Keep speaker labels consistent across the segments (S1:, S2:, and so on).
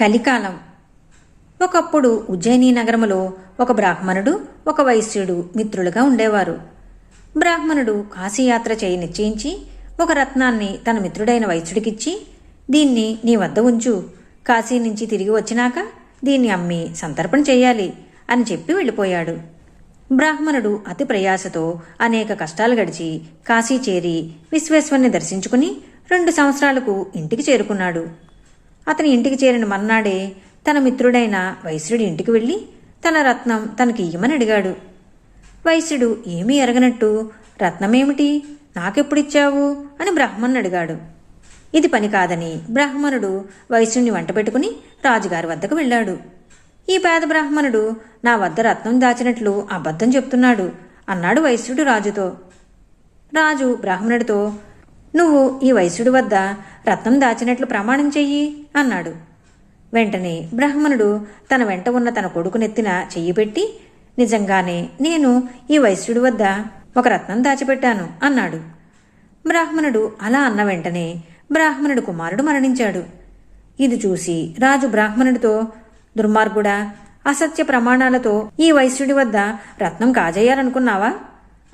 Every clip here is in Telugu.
S1: కలికాలం. ఒకప్పుడు ఉజ్జయిని నగరములో ఒక బ్రాహ్మణుడు ఒక వైశ్యుడు మిత్రులుగా ఉండేవారు. బ్రాహ్మణుడు కాశీయాత్ర చేయి నిశ్చయించి ఒక రత్నాన్ని తన మిత్రుడైన వైశ్యుడికిచ్చి దీన్ని నీ వద్ద ఉంచు. కాశీ నుంచి తిరిగి వచ్చినాక దీన్ని అమ్మి సంతర్పణ చేయాలి అని చెప్పి వెళ్ళిపోయాడు. బ్రాహ్మణుడు అతి ప్రయాసతో అనేక కష్టాలు గడిచి కాశీ చేరి విశ్వేశ్వరుని దర్శించుకుని రెండు సంవత్సరాలకు ఇంటికి చేరుకున్నాడు. అతని ఇంటికి చేరిన మర్నాడే తన మిత్రుడైన వైశ్యుడి ఇంటికి వెళ్ళి తన రత్నం తనకి ఇయ్యమని అడిగాడు. వైశ్యుడు ఏమీ ఎరగనట్టు రత్నమేమిటి? నాకెప్పుడిచ్చావు? అని బ్రాహ్మణుని అడిగాడు. ఇది పని కాదని. బ్రాహ్మణుడు వైశ్యుణ్ణి వంట పెట్టుకుని రాజుగారి వద్దకు వెళ్ళాడు. ఈ పేద బ్రాహ్మణుడు నా వద్ద రత్నం దాచినట్లు అబద్ధం చెప్తున్నాడు అన్నాడు వైశ్యుడు రాజుతో. రాజు బ్రాహ్మణుడితో నువ్వు ఈ వైశ్యుడి వద్ద రత్నం దాచినట్లు ప్రమాణం చెయ్యి అన్నాడు. వెంటనే బ్రాహ్మణుడు తన వెంట ఉన్న తన కొడుకు నెత్తిన చెయ్యి పెట్టి నిజంగానే నేను ఈ వైశ్యుడి వద్ద ఒక రత్నం దాచిపెట్టాను అన్నాడు. బ్రాహ్మణుడు అలా అన్న వెంటనే బ్రాహ్మణుడు కుమారుడు మరణించాడు. ఇది చూసి రాజు బ్రాహ్మణుడితో దుర్మార్గుడా అసత్య ప్రమాణాలతో ఈ వైశ్యుడి వద్ద రత్నం కాజేయాలనుకున్నావా?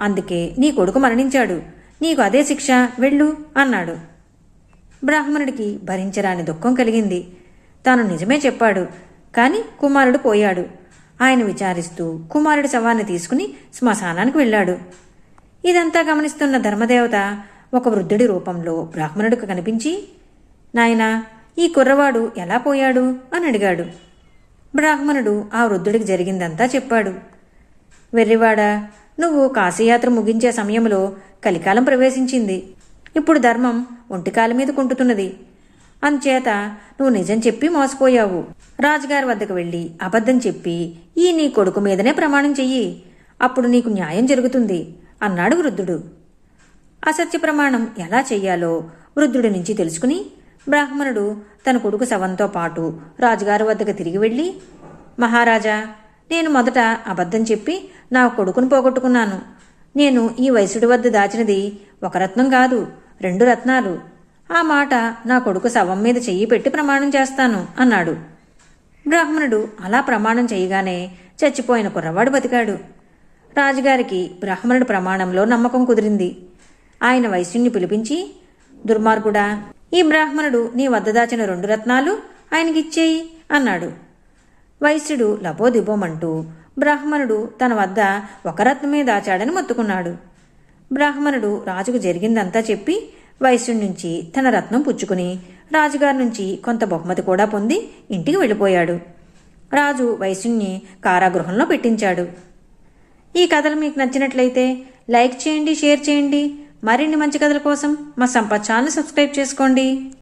S1: అందుకే నీ కొడుకు మరణించాడు. నీకు అదే శిక్ష వెళ్ళు అన్నాడు. బ్రాహ్మణుడికి భరించరాని దుఃఖం కలిగింది. తాను నిజమే చెప్పాడు కాని కుమారుడు పోయాడు. ఆయన విచారిస్తూ కుమారుడి శవాన్ని తీసుకుని శ్మశానానికి వెళ్ళాడు. ఇదంతా గమనిస్తున్న ధర్మదేవత ఒక వృద్ధుడి రూపంలో బ్రాహ్మణుడికి కనిపించి నాయనా ఈ కుర్రవాడు ఎలా పోయాడు? అని అడిగాడు. బ్రాహ్మణుడు ఆ వృద్ధుడికి జరిగిందంతా చెప్పాడు. వెర్రివాడా నువ్వు కాశీయాత్ర ముగించే సమయంలో కలికాలం ప్రవేశించింది. ఇప్పుడు ధర్మం ఒంటికాల మీద కుంటుతున్నది. అందుచేత నువ్వు నిజం చెప్పి మోసపోయావు. రాజుగారి వద్దకు వెళ్ళి అబద్ధం చెప్పి ఈ నీ కొడుకు మీదనే ప్రమాణం చెయ్యి. అప్పుడు నీకు న్యాయం జరుగుతుంది అన్నాడు వృద్ధుడు. అసత్య ప్రమాణం ఎలా చెయ్యాలో వృద్ధుడి నుంచి తెలుసుకుని బ్రాహ్మణుడు తన కొడుకు శవంతో పాటు రాజుగారి వద్దకు తిరిగి వెళ్ళి మహారాజా నేను మొదట అబద్ధం చెప్పి నా కొడుకును పోగొట్టుకున్నాను. నేను ఈ వయసుడి వద్ద దాచినది ఒక రత్నం కాదు రెండు రత్నాలు. ఆ మాట నా కొడుకు శవం మీద చెయ్యి పెట్టి ప్రమాణం చేస్తాను అన్నాడు. బ్రాహ్మణుడు అలా ప్రమాణం చేయగానే చచ్చిపోయిన కుర్రవాడు బతికాడు. రాజుగారికి బ్రాహ్మణుడి ప్రమాణంలో నమ్మకం కుదిరింది. ఆయన వైశ్యుణ్ణి పిలిపించి దుర్మార్గుడా ఈ బ్రాహ్మణుడు నీ వద్ద దాచిన రెండు రత్నాలు ఆయనకిచ్చేయి అన్నాడు. వైశ్యుడు లబోదిబోమంటూ బ్రాహ్మణుడు తన వద్ద ఒక రత్నమే దాచాడని మొత్తుకున్నాడు. బ్రాహ్మణుడు రాజుకు జరిగిందంతా చెప్పి వైశ్యుడి నుంచి తన రత్నం పుచ్చుకుని రాజుగారి నుంచి కొంత బహుమతి కూడా పొంది ఇంటికి వెళ్ళిపోయాడు. రాజు వైశ్యుణ్ణి కారాగృహంలో పెట్టించాడు. ఈ కథలు మీకు నచ్చినట్లయితే లైక్ చేయండి షేర్ చేయండి. మరిన్ని మంచి కథల కోసం మా సంపత్ ఛానల్ సబ్స్క్రైబ్ చేసుకోండి.